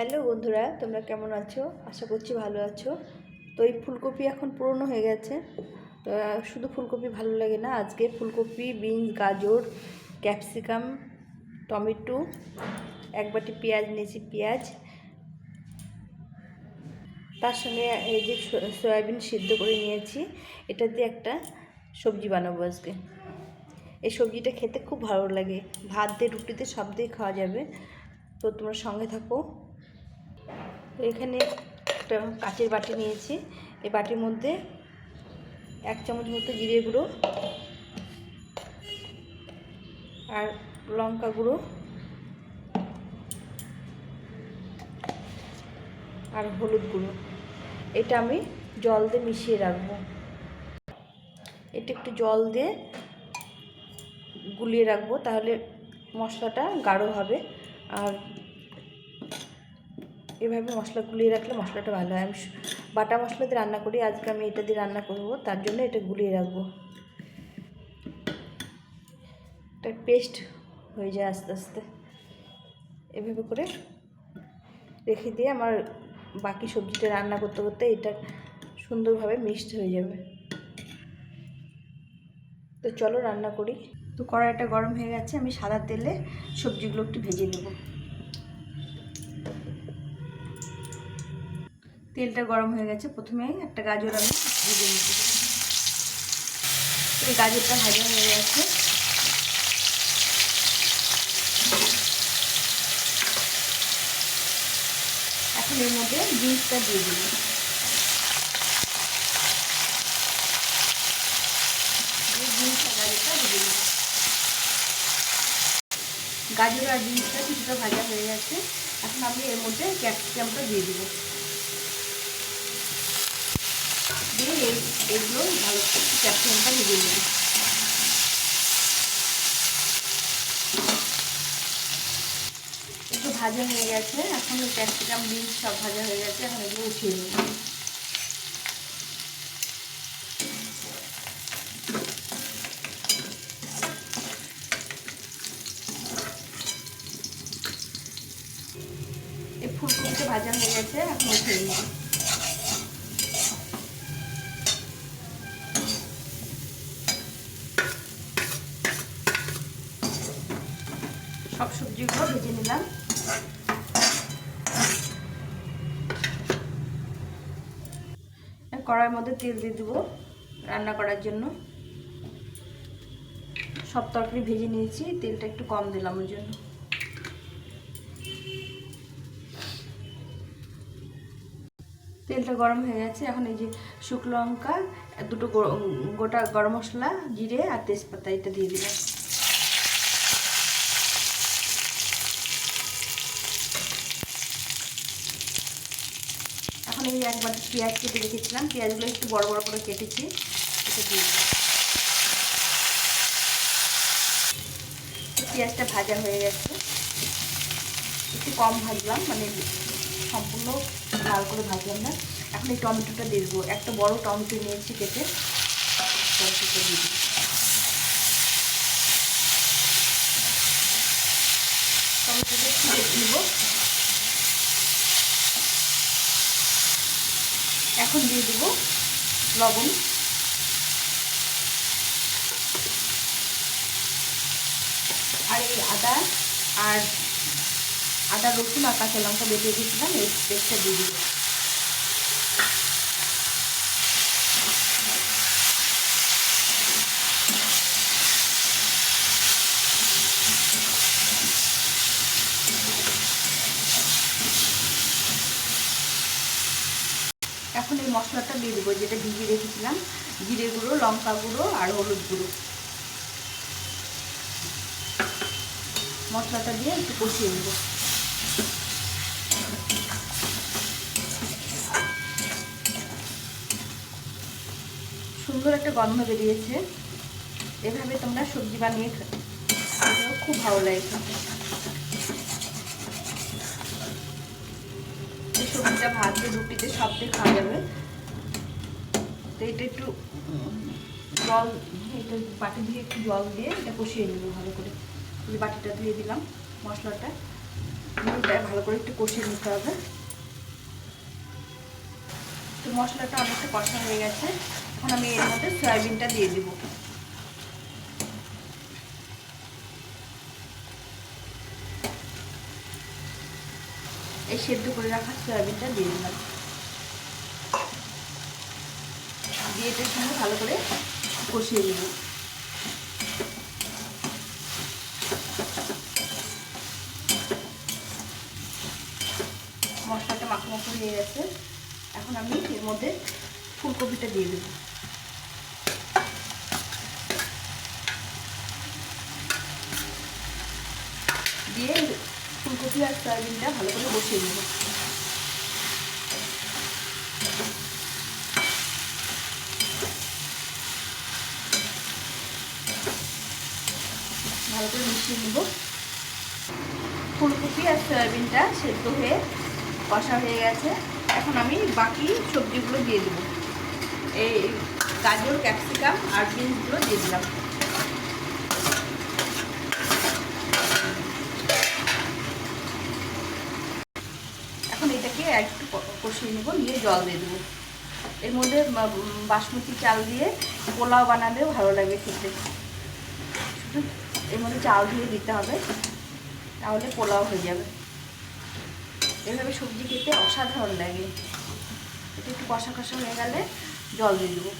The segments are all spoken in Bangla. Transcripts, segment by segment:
হ্যালো বন্ধুরা, তোমরা কেমন আছো? আশা করছি ভালো আছো। তো এই ফুলকপি এখন পুরনো হয়ে গেছে। তো শুধু ফুলকপি ভালো লাগে না, আজকে ফুলকপি, বিনস, গাজর, ক্যাপসিকাম, টমেটো, এক বাটি পেঁয়াজ নিয়েছি, পেঁয়াজ। তার সঙ্গে এই যে সয়াবিন সিদ্ধ করে নিয়েছি। এটা দিয়ে একটা সবজি বানাবো আজকে। এই সবজিটা খেতে খুব ভালো লাগে। ভাত দিয়ে রুটিতে সব দিয়ে খাওয়া যাবে। তো তোমরা সঙ্গে থাকো। এখানে একটা কাঁচের বাটি নিয়েছি। এই বাটির মধ্যে এক চামচ মতো জিরে গুঁড়ো আর লঙ্কা গুঁড়ো আর হলুদ গুঁড়ো। এটা আমি জল দিয়ে মিশিয়ে রাখব। এটা একটু জল দিয়ে গুলিয়ে রাখব, তাহলে মশলাটা গাঢ় হবে। আর এভাবে মশলা গুলিয়ে রাখলে মশলাটা ভালো হয়। আমি বাটা মশলা দিয়ে রান্না করি, আজকে আমি এটা দিয়ে রান্না করব, তার জন্য এটা গুলিয়ে রাখব। এটা পেস্ট হয়ে যায় আস্তে আস্তে। এভাবে করে রেখে দিয়ে আমার বাকি সবজিটা রান্না করতে করতে এটা সুন্দরভাবে মিক্সড হয়ে যাবে। তো চলো রান্না করি। তো কড়াইটা গরম হয়ে গেছে, আমি সাদা তেলে সবজিগুলো একটু ভেজে নেব। তেলটা গরম হয়ে গেছে। প্রথমে একটা গাজর আমি ভেজে নেব। এই গাজরটা ভাজা হয়ে গেছে। এখন এর মধ্যে বিনসটা দিয়ে দিয়ে গাজরটা নেব গাজর আর বিনসটা কিছুটা ভাজা হয়ে গেছে। এখন আমি এর মধ্যে ক্যাপসিকামটা দিয়ে দেবো দিয়ে এগুলো ভালো ক্যাপসিকামটা ভেজে নেব একটু ভাজা হয়ে গেছে, এখন ক্যাপসিকাম বিনস সব ভাজা হয়ে গেছে, এখন এগুলো উঠিয়ে নেব ফুলকপিটা ভাজা হয়ে গেছে, এখন উঠিয়ে নেব সব সবজিগুলো ভেজে নিলাম। কড়াইয়ের মধ্যে তেল দিয়ে দেবো রান্না করার জন্য। সব তরকারি ভেজে নিয়েছি, তেলটা একটু কম দিলাম ওই জন্য। তেলটা গরম হয়ে গেছে, এখন এই যে শুকনো লঙ্কা, দুটো গোটা গরম মশলা, জিরে আর তেজপাতা এটা দিয়ে দিলাম। এখন একবার পেঁয়াজ কেটে রেখেছিলাম, পেঁয়াজগুলো একটু বড় বড় করে কেটেছি, এটা দিয়ে পেঁয়াজটা ভাজা হয়ে গেছে। একটু কম ভাজলাম মানে সম্পূর্ণ লাল করে ভাজলাম না। এখন এই টমেটোটা দিয়ে দেবো। একটা বড় টমেটো নিয়েছি কেটে, টমেটোটা দিয়ে দিই টমেটোটা একটু কেটে নেব। এখন দিয়ে দেব লবণ। আর এই আদা আর আদা রসুন আর কাঁচা লঙ্কা বেটে দিয়েছিলাম এই পেস্টটা দিয়ে দিব। এখন এই মশলাটা দিয়ে দেবো, যেটা ভিজিয়ে রেখেছিলাম। জিরে গুঁড়ো, লঙ্কা গুঁড়ো আর হলুদ গুঁড়ো। মশলাটা দিয়ে একটু কষিয়ে নেব। সুন্দর একটা গন্ধ বেরিয়েছে। এভাবে তোমরা সবজি বানিয়ে খা- খুব ভালো লাগে এই ভাত রুটিতে সব দিয়ে খাওয়া যাবে। তো এটা একটু জল এটা বাটি দিয়ে একটু জল দিয়ে এটা কষিয়ে নেব ভালো করে। বাটিটা ধুয়ে দিলাম মশলাটা। নুনটা ভালো করে একটু কষিয়ে নিতে হবে। তো মশলাটা অনেকটা কষা হয়ে গেছে। এখন আমি এর মধ্যে সয়াবিনটা দিয়ে দিব। সেদ্ধ করে রাখা সয়াবিনটা দিয়ে দিলাম। দিয়ে এটার সঙ্গে ভালো করে কষিয়ে দেব মশলাটা মাখো মাখো হয়ে গেছে। এখন আমি এর মধ্যে ফুলকপিটা দিয়ে দেবো। দিয়ে ফুলকপি আর সয়াবিনটা ভালো করে বসিয়ে দেবো ভালো করে মিশিয়ে নেব। ফুলকপি আর সয়াবিনটা সেদ্ধ হয়ে কষা হয়ে গেছে। এখন আমি বাকি সবজিগুলো দিয়ে দেবো। এই গাজর, ক্যাপসিকাম আর বিনসগুলো দিয়ে দিলাম এখন এটাকে একটু ক- কষিয়ে নেব, নিয়ে জল দিয়ে দেবো। এর মধ্যে বাসমতি চাল দিয়ে পোলাও বানালেও ভালো লাগবে খেতে। শুধু এর মধ্যে চাল দিয়ে দিতে হবে, তাহলে পোলাও হয়ে যাবে। এভাবে সবজি খেতে অসাধারণ লাগে। এটা একটু কষা কষা হয়ে গেলে জল দিয়ে দেবো।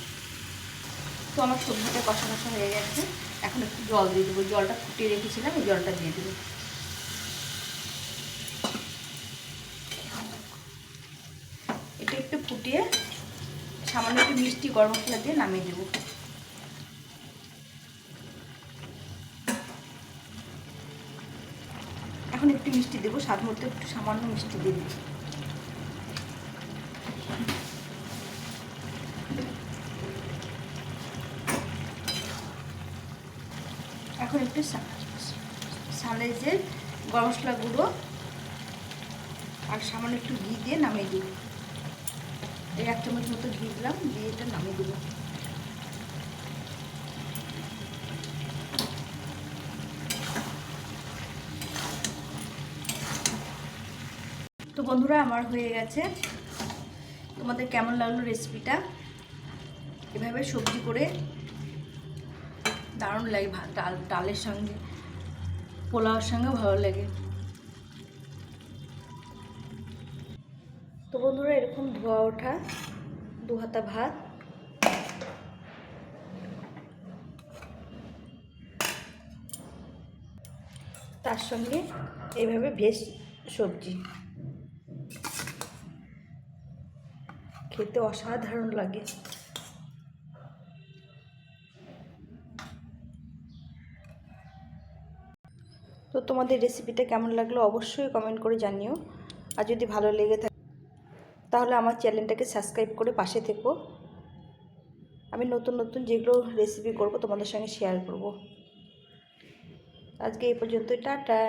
তো আমার সবজিটা কষা কষা হয়ে গেছে, এখন একটু জল দিয়ে দেবো। জলটা ফুটিয়ে রেখেছিলাম, এই জলটা দিয়ে দেবো এটা একটু ফুটিয়ে সামান্য একটু মিষ্টি গরম মশলা দিয়ে নামিয়ে দেবো। এখন একটু মিষ্টি দেবো, স্বাদ মতো একটু সামান্য মিষ্টি দিয়ে দেবো এখন একটু সালেজের গরম মশলা গুঁড়ো আর সামান্য একটু ঘি দিয়ে নামিয়ে দেবো। এই এক চামচ মতো ঘি দিলাম, দিয়ে এটা নামিয়ে দেবো। তো বন্ধুরা, আমার হয়ে গেছে। তোমাদের কেমন লাগল রেসিপিটা এভাবে সবজি করে দারুণ লাগে, ডাল, ডালের সঙ্গে পোলাওর সঙ্গে ভালো লাগে। বন্ধুরা, এরকম ধোয়া ওঠা দু হাতা ভাত। তার সঙ্গে এইভাবে ভেজ সবজি। খেতে অসাধারণ লাগে। তো তোমাদের রেসিপিটা কেমন লাগল অবশ্যই কমেন্ট করে জানিও। আর যদি ভালো লেগে থাকে তাহলে আমার চ্যানেলটাকে সাবস্ক্রাইব করে পাশে থেকো। আমি নতুন নতুন যেগুলো রেসিপি করব তোমাদের সঙ্গে শেয়ার করব। আজকে এই পর্যন্তই, টাটা।